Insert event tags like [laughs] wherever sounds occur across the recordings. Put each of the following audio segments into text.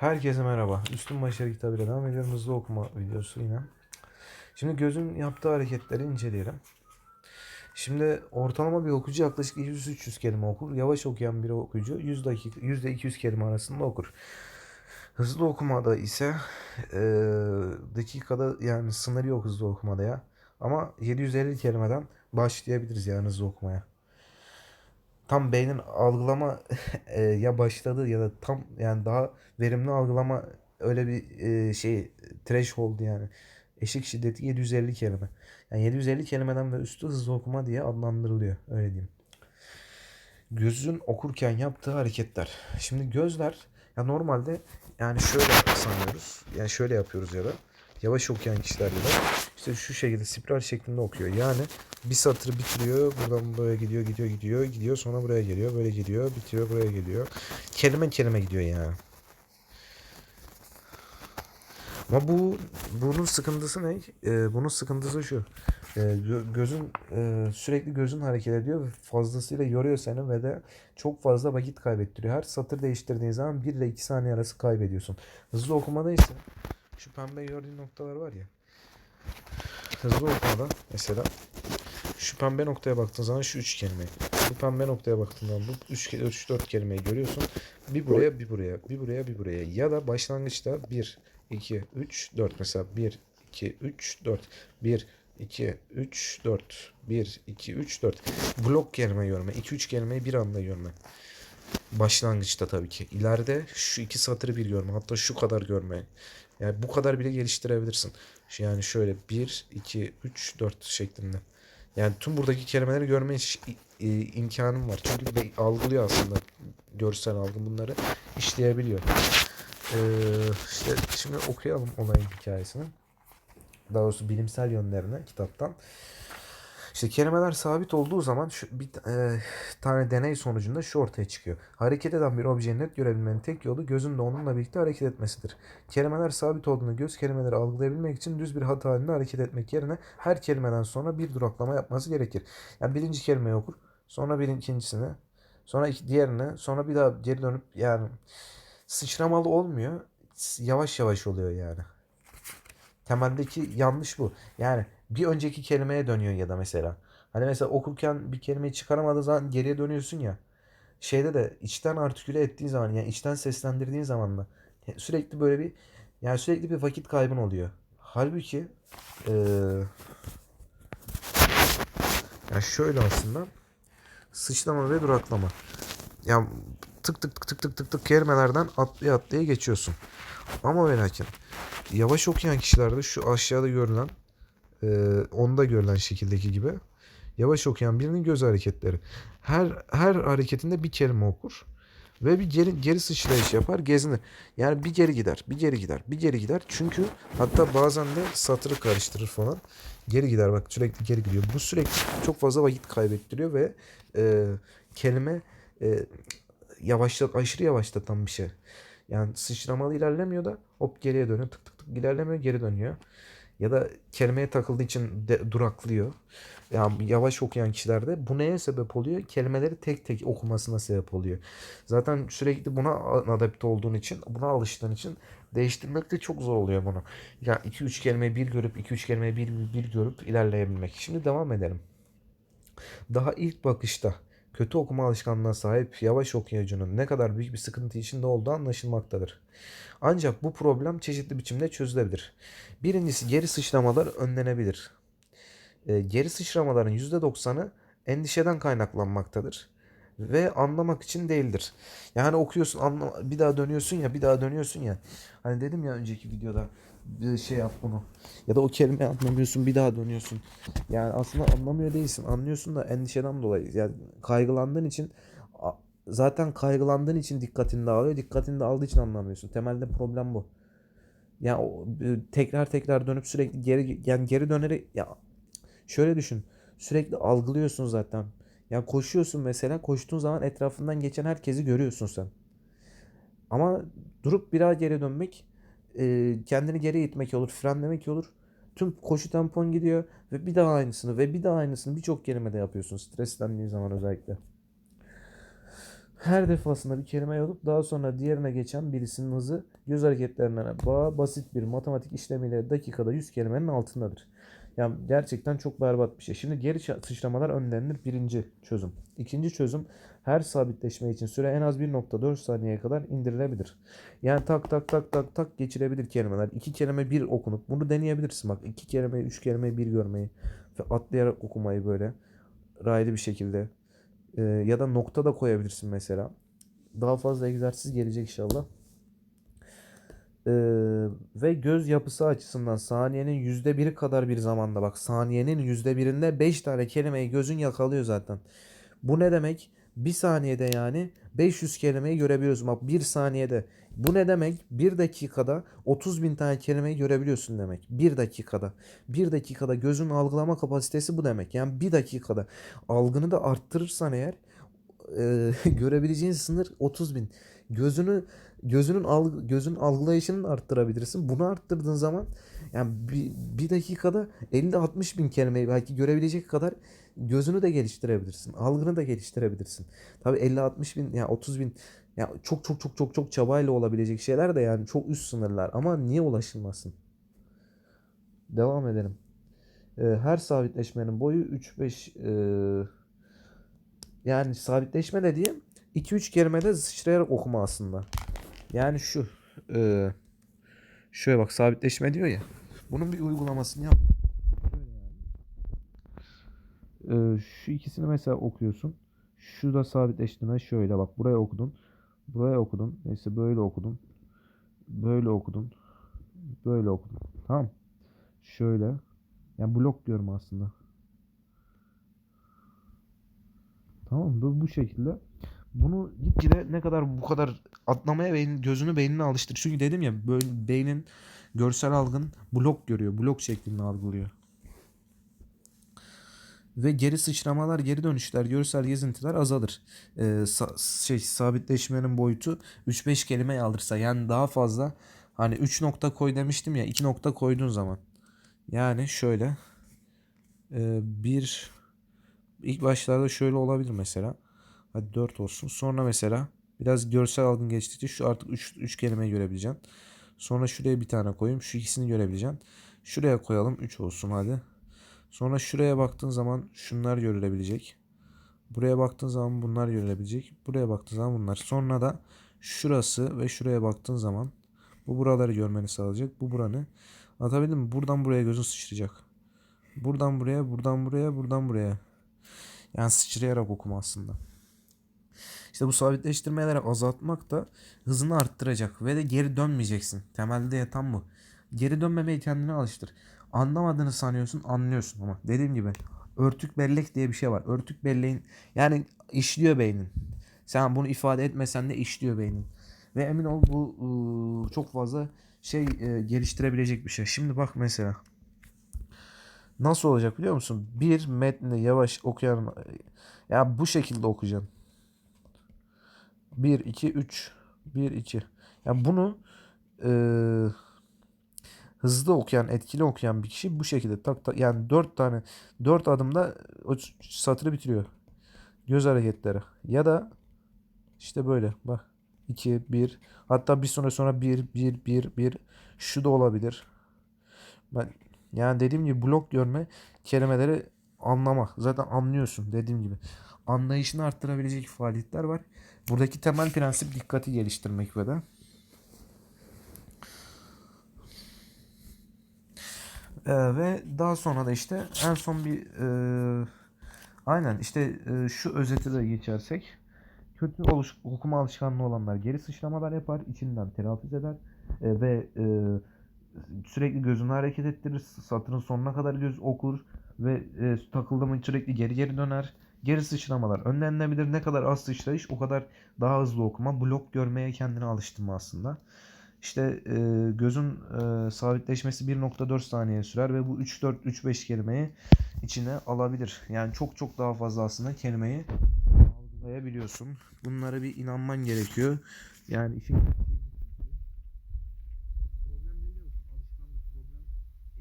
Herkese merhaba. Üstün Başarı kitabıyla devam ediyorum. Hızlı okuma videosu yine. Şimdi gözün yaptığı hareketleri inceleyelim. Şimdi ortalama bir okuyucu yaklaşık 200-300 kelime okur. Yavaş okuyan bir okuyucu 100 dakika, %200 kelime arasında okur. Hızlı okumada ise e, dakikada yani sınırı yok hızlı okumada ya. Ama 750 kelimeden başlayabiliriz yani hızlı okumaya tam beynin algılama [laughs] e, ya başladı ya da tam yani daha verimli algılama öyle bir e, şey threshold yani eşik şiddeti 750 kelime. Yani 750 kelimeden ve üstü hızlı okuma diye adlandırılıyor öyle diyeyim. Gözün okurken yaptığı hareketler. Şimdi gözler ya normalde yani şöyle sanıyoruz. Yani şöyle yapıyoruz ya da yavaş okuyan kişiler ya da işte şu şekilde spiral şeklinde okuyor. Yani bir satırı bitiriyor. Buradan böyle gidiyor, gidiyor, gidiyor, gidiyor. Sonra buraya geliyor. Böyle gidiyor, bitiyor, buraya geliyor. Kelime kelime gidiyor yani. Ama bu bunun sıkıntısı ne? Ee, bunun sıkıntısı şu. Ee, gö- gözün e, sürekli gözün hareket ediyor fazlasıyla yoruyor seni ve de çok fazla vakit kaybettiriyor. Her satır değiştirdiğin zaman 1 ile 2 saniye arası kaybediyorsun. Hızlı okumada ise şu pembe gördüğün noktalar var ya. Hızlı okumada mesela şu pembe noktaya baktığın zaman şu üç kelimeyi. Bu pembe noktaya baktığın zaman bu 3 3 4 kelimeyi görüyorsun. Bir buraya, bir buraya, bir buraya, bir buraya. Ya da başlangıçta 1 2 3 4 mesela 1 2 3 4 1 2 3 4 1 2 3 4 blok kelime görme. 2 3 kelimeyi bir anda görme. Başlangıçta tabii ki. İleride şu iki satırı bir görme. Hatta şu kadar görme. Yani bu kadar bile geliştirebilirsin. Yani şöyle 1, 2, 3, 4 şeklinde. Yani tüm buradaki kelimeleri görme i- imkanım var. Çünkü be- algılıyor aslında görsel algı bunları işleyebiliyor. Ee, işte şimdi okuyalım olayın hikayesini. Daha doğrusu bilimsel yönlerine kitaptan. İşte kelimeler sabit olduğu zaman şu bir e, tane deney sonucunda şu ortaya çıkıyor. Hareket eden bir objeyi net görebilmenin tek yolu gözün de onunla birlikte hareket etmesidir. Kelimeler sabit olduğunda göz kelimeleri algılayabilmek için düz bir hat halinde hareket etmek yerine her kelimeden sonra bir duraklama yapması gerekir. Yani birinci kelimeyi okur, sonra bir ikincisini, sonra diğerini, sonra bir daha geri dönüp yani sıçramalı olmuyor. Yavaş yavaş oluyor yani. Temeldeki yanlış bu. Yani bir önceki kelimeye dönüyor ya da mesela. Hani mesela okurken bir kelimeyi çıkaramadığın zaman geriye dönüyorsun ya. Şeyde de içten artiküle ettiğin zaman yani içten seslendirdiğin zaman da sürekli böyle bir yani sürekli bir vakit kaybın oluyor. Halbuki eee ya şöyle aslında sıçrama ve duraklama. Ya tık tık tık tık tık tık tık kelimelerden atlaya atlaya geçiyorsun. Ama ve lakin yavaş okuyan kişilerde şu aşağıda görülen e, onda görülen şekildeki gibi yavaş okuyan birinin göz hareketleri. Her her hareketinde bir kelime okur ve bir geri geri sıçrayış yapar, gezinir. Yani bir geri gider, bir geri gider, bir geri gider. Çünkü hatta bazen de satırı karıştırır falan. Geri gider bak sürekli geri gidiyor. Bu sürekli çok fazla vakit kaybettiriyor ve e, kelime e, yavaşlat aşırı yavaşlatan bir şey. Yani sıçramalı ilerlemiyor da hop geriye dönüyor. Tık tık tık ilerlemiyor geri dönüyor. Ya da kelimeye takıldığı için de, duraklıyor. Yani yavaş okuyan kişilerde bu neye sebep oluyor? Kelimeleri tek tek okumasına sebep oluyor. Zaten sürekli buna adapte olduğun için, buna alıştığın için değiştirmek de çok zor oluyor bunu. Ya 2-3 kelimeyi bir görüp 2-3 kelimeyi bir, bir görüp ilerleyebilmek. Şimdi devam edelim. Daha ilk bakışta kötü okuma alışkanlığına sahip yavaş okuyucunun ne kadar büyük bir sıkıntı içinde olduğu anlaşılmaktadır. Ancak bu problem çeşitli biçimde çözülebilir. Birincisi geri sıçramalar önlenebilir. E, geri sıçramaların %90'ı endişeden kaynaklanmaktadır ve anlamak için değildir. Yani okuyorsun, anla, bir daha dönüyorsun ya, bir daha dönüyorsun ya. Hani dedim ya önceki videoda bir şey yap bunu. Ya da o kelimeyi anlamıyorsun, bir daha dönüyorsun. Yani aslında anlamıyor değilsin, anlıyorsun da endişeden dolayı. Yani kaygılandığın için zaten kaygılandığın için dikkatini dağılıyor. Dikkatini de aldığı için anlamıyorsun. Temelde problem bu. Yani e, tekrar tekrar dönüp sürekli geri yani geri dönerek ya şöyle düşün. Sürekli algılıyorsun zaten. Ya koşuyorsun mesela koştuğun zaman etrafından geçen herkesi görüyorsun sen. Ama durup bir daha geri dönmek e, kendini geri itmek olur, frenlemek olur. Tüm koşu tempon gidiyor ve bir daha aynısını ve bir daha aynısını birçok kelimede yapıyorsun streslendiğin zaman özellikle. Her defasında bir kelime yazıp daha sonra diğerine geçen birisinin hızı göz hareketlerine bağ basit bir matematik işlemiyle dakikada 100 kelimenin altındadır. Yani gerçekten çok berbat bir şey. Şimdi geri sıçramalar önlenir birinci çözüm. İkinci çözüm her sabitleşme için süre en az 1.4 saniyeye kadar indirilebilir. Yani tak tak tak tak tak geçirebilir kelimeler. İki kelime bir okunup bunu deneyebilirsin bak. iki kelimeyi, üç kelimeyi bir görmeyi ve atlayarak okumayı böyle raylı bir şekilde Ee, ya da nokta da koyabilirsin mesela. Daha fazla egzersiz gelecek inşallah. Ee, ve göz yapısı açısından saniyenin yüzde biri kadar bir zamanda bak saniyenin yüzde birinde 5 tane kelimeyi gözün yakalıyor zaten. Bu ne demek? Bir saniyede yani 500 kelimeyi görebiliyorsun. Bak bir saniyede. Bu ne demek? Bir dakikada 30 bin tane kelimeyi görebiliyorsun demek. Bir dakikada. Bir dakikada gözün algılama kapasitesi bu demek. Yani bir dakikada. Algını da arttırırsan eğer e, [laughs] görebileceğin sınır 30 bin. Gözünü gözünün alg gözün algılayışını arttırabilirsin. Bunu arttırdığın zaman yani bir, bir dakikada 50-60 bin kelimeyi belki görebilecek kadar gözünü de geliştirebilirsin. Algını da geliştirebilirsin. Tabii 50-60 bin yani 30 bin ya çok çok çok çok çok çabayla olabilecek şeyler de yani çok üst sınırlar. Ama niye ulaşılmasın? Devam edelim. Ee, her sabitleşmenin boyu 3-5 yani sabitleşme dediğim 2-3 kelimede sıçrayarak okuma aslında. Yani şu. E, şöyle bak sabitleşme diyor ya. Bunun bir uygulamasını yap. Şöyle yani. E, şu ikisini mesela okuyorsun. Şu da sabitleştirme şöyle bak buraya okudun. Buraya okudun. Neyse böyle okudun. Böyle okudun. Böyle okudun. Tamam. Şöyle. Yani blok diyorum aslında. Tamam bu, bu şekilde. Bunu gitgide ne kadar bu kadar atlamaya beynin, gözünü beynine alıştır. Çünkü dedim ya beynin görsel algın blok görüyor. Blok şeklinde algılıyor. Ve geri sıçramalar, geri dönüşler, görsel gezintiler azalır. Ee, sa- şey sabitleşmenin boyutu 3-5 kelimeye alırsa yani daha fazla hani 3 nokta koy demiştim ya 2 nokta koyduğun zaman. Yani şöyle e, bir ilk başlarda şöyle olabilir mesela. Hadi 4 olsun. Sonra mesela biraz görsel algın geçtikçe şu artık 3 3 kelimeyi görebileceksin. Sonra şuraya bir tane koyayım. Şu ikisini görebileceksin. Şuraya koyalım 3 olsun hadi. Sonra şuraya baktığın zaman şunlar görülebilecek. Buraya baktığın zaman bunlar görülebilecek. Buraya baktığın zaman bunlar. Sonra da şurası ve şuraya baktığın zaman bu buraları görmeni sağlayacak. Bu buranı. Anlatabildim mi? Buradan buraya gözün sıçrayacak. Buradan buraya, buradan buraya, buradan buraya. Yani sıçrayarak okuma aslında. İşte bu sabitleştirmeleri azaltmak da hızını arttıracak ve de geri dönmeyeceksin. Temelde yatan bu. Geri dönmemeye kendini alıştır. Anlamadığını sanıyorsun, anlıyorsun ama dediğim gibi örtük bellek diye bir şey var. Örtük belleğin yani işliyor beynin. Sen bunu ifade etmesen de işliyor beynin. Ve emin ol bu ıı, çok fazla şey e, geliştirebilecek bir şey. Şimdi bak mesela. Nasıl olacak biliyor musun? Bir metni yavaş okuyan ya bu şekilde okuyacaksın. 1 2 3 1 2. Yani bunu e, hızlı okuyan, etkili okuyan bir kişi bu şekilde tak tak yani 4 tane 4 adımda o satırı bitiriyor. Göz hareketleri. Ya da işte böyle bak 2 1 hatta bir sonra sonra 1 1 1 1 şu da olabilir. Ben yani dediğim gibi blok görme kelimeleri anlama. Zaten anlıyorsun dediğim gibi. Anlayışını arttırabilecek faaliyetler var. Buradaki temel prensip dikkati geliştirmek ve de. Ee, ve daha sonra da işte en son bir e, aynen işte e, şu özeti de geçersek kötü oluş, okuma alışkanlığı olanlar geri sıçramalar yapar, içinden telaffuz eder e, ve e, sürekli gözünü hareket ettirir, satırın sonuna kadar göz okur ve e, takıldı sürekli geri geri döner. Geri sıçramalar önlenebilir. Ne kadar az sıçrayış o kadar daha hızlı okuma. Blok görmeye kendini alıştırma aslında. İşte e, gözün e, sabitleşmesi 1.4 saniye sürer ve bu 3-4-3-5 kelimeyi içine alabilir. Yani çok çok daha fazla aslında kelimeyi algılayabiliyorsun. Bunlara bir inanman gerekiyor. Yani işin problem ne biliyor musun? Alışkanlık problem.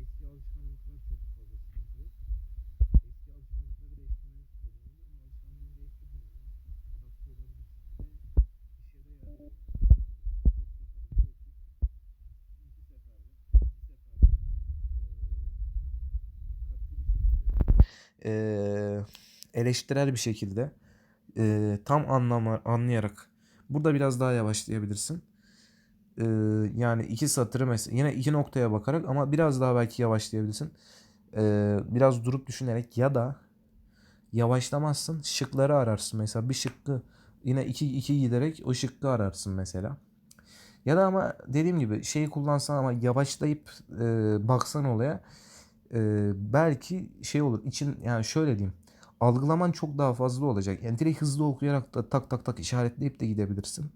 Eski alışkanlıklar çok fazla sıkıntı. Eski alışkanlıkları değiştirmenin problemi ama alışkanlığını değiştirdiğin zaman adapte olabilirsin. Ve eee, eleştirel bir şekilde eee, tam anlama anlayarak burada biraz daha yavaşlayabilirsin. Eee, yani iki satırı mesela yine iki noktaya bakarak ama biraz daha belki yavaşlayabilirsin. Eee, biraz durup düşünerek ya da yavaşlamazsın şıkları ararsın mesela bir şıkkı yine iki iki giderek o şıkkı ararsın mesela. Ya da ama dediğim gibi şeyi kullansan ama yavaşlayıp e, baksan olaya e, belki şey olur için yani şöyle diyeyim algılaman çok daha fazla olacak. Yani direkt hızlı okuyarak da tak tak tak işaretleyip de gidebilirsin.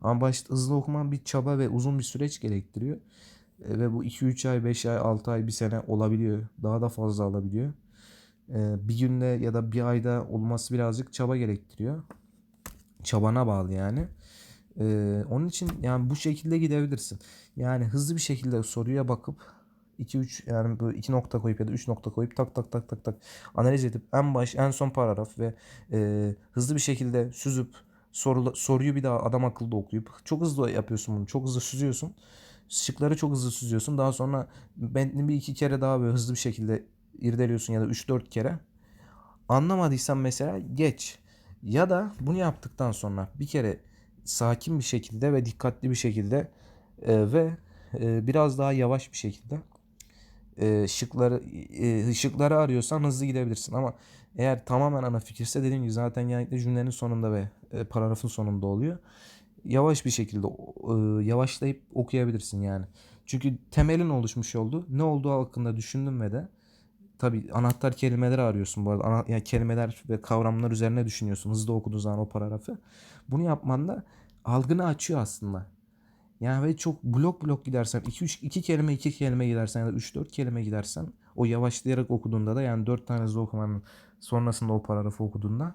Ama başta hızlı okuman bir çaba ve uzun bir süreç gerektiriyor. E, ve bu 2-3 ay, 5 ay, 6 ay, bir sene olabiliyor. Daha da fazla alabiliyor. E, bir günde ya da bir ayda olması birazcık çaba gerektiriyor. Çabana bağlı yani. Ee, onun için yani bu şekilde gidebilirsin. Yani hızlı bir şekilde soruya bakıp 2-3 yani bu 2 nokta koyup ya da 3 nokta koyup tak tak tak tak tak analiz edip en baş en son paragraf ve e, hızlı bir şekilde süzüp soru, soruyu bir daha adam akıllı okuyup çok hızlı yapıyorsun bunu. Çok hızlı süzüyorsun. Şıkları çok hızlı süzüyorsun. Daha sonra metni bir iki kere daha böyle hızlı bir şekilde irdeliyorsun ya da 3-4 kere. Anlamadıysan mesela geç. Ya da bunu yaptıktan sonra bir kere sakin bir şekilde ve dikkatli bir şekilde e, ve e, biraz daha yavaş bir şekilde e, şıkları e, şıkları arıyorsan hızlı gidebilirsin ama eğer tamamen ana fikirse dediğim gibi zaten genellikle cümlenin sonunda ve e, paragrafın sonunda oluyor. Yavaş bir şekilde e, yavaşlayıp okuyabilirsin yani. Çünkü temelin oluşmuş oldu. Ne olduğu hakkında düşündün ve de tabi anahtar kelimeleri arıyorsun bu arada. Ana, yani kelimeler ve kavramlar üzerine düşünüyorsun hızlı okuduğun zaman o paragrafı. Bunu yapman da algını açıyor aslında. Yani ve çok blok blok gidersen 2 3 2 kelime 2 kelime gidersen ya da 3 4 kelime gidersen o yavaşlayarak okuduğunda da yani 4 tane hızlı okumanın sonrasında o paragrafı okuduğunda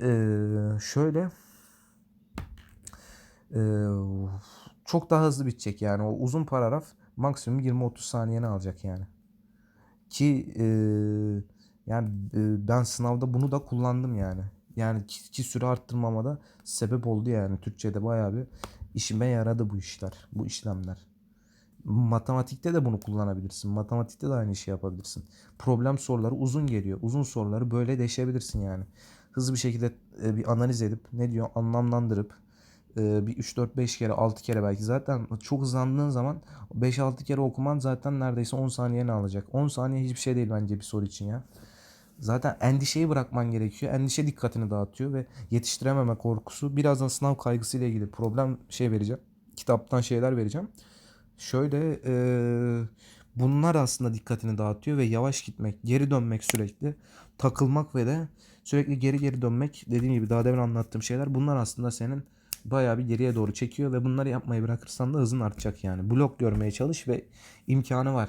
eee, şöyle eee, çok daha hızlı bitecek yani o uzun paragraf maksimum 20-30 saniyeni alacak yani. Ki eee, yani e, ben sınavda bunu da kullandım yani. Yani ki, ki süre arttırmama da sebep oldu yani. Türkçe'de bayağı bir işime yaradı bu işler, bu işlemler. Matematikte de bunu kullanabilirsin. Matematikte de aynı işi yapabilirsin. Problem soruları uzun geliyor. Uzun soruları böyle deşebilirsin yani. Hızlı bir şekilde e, bir analiz edip ne diyor anlamlandırıp e, bir 3 4 5 kere 6 kere belki zaten çok hızlandığın zaman 5 6 kere okuman zaten neredeyse 10 saniyeni alacak. 10 saniye hiçbir şey değil bence bir soru için ya. Zaten endişeyi bırakman gerekiyor. Endişe dikkatini dağıtıyor ve yetiştirememe korkusu. Birazdan sınav kaygısıyla ilgili problem şey vereceğim. Kitaptan şeyler vereceğim. Şöyle e, bunlar aslında dikkatini dağıtıyor ve yavaş gitmek, geri dönmek sürekli, takılmak ve de sürekli geri geri dönmek dediğim gibi daha demin anlattığım şeyler bunlar aslında senin bayağı bir geriye doğru çekiyor ve bunları yapmayı bırakırsan da hızın artacak yani. Blok görmeye çalış ve imkanı var.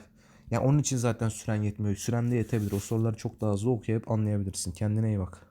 Ya onun için zaten süren yetmiyor. Süren de yetebilir. O soruları çok daha hızlı okuyup anlayabilirsin. Kendine iyi bak.